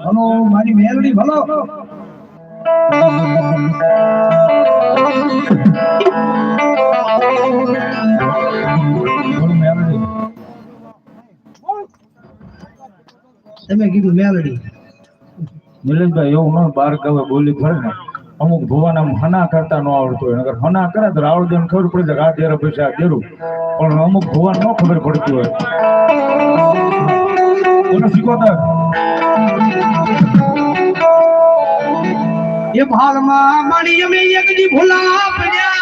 Hello મારી મેરડી ભલો. તમે કીધું મેલડી. મિલનભાઈ એવું ન બાર કવે બોલી ફરે ને. અમુક ભુવાને હના કરતા ન આવડતું હોય. નગર હના કરે તો રાવળદેવને ખબર પડી જાય કે આ દેરો પૈસા આ દેરું પણ અમુક ભુવાન ન ખબર પડતી હોય. શીખવતા એ ભાલમાં મારી અમે એકજી ભૂલા પડ્યા.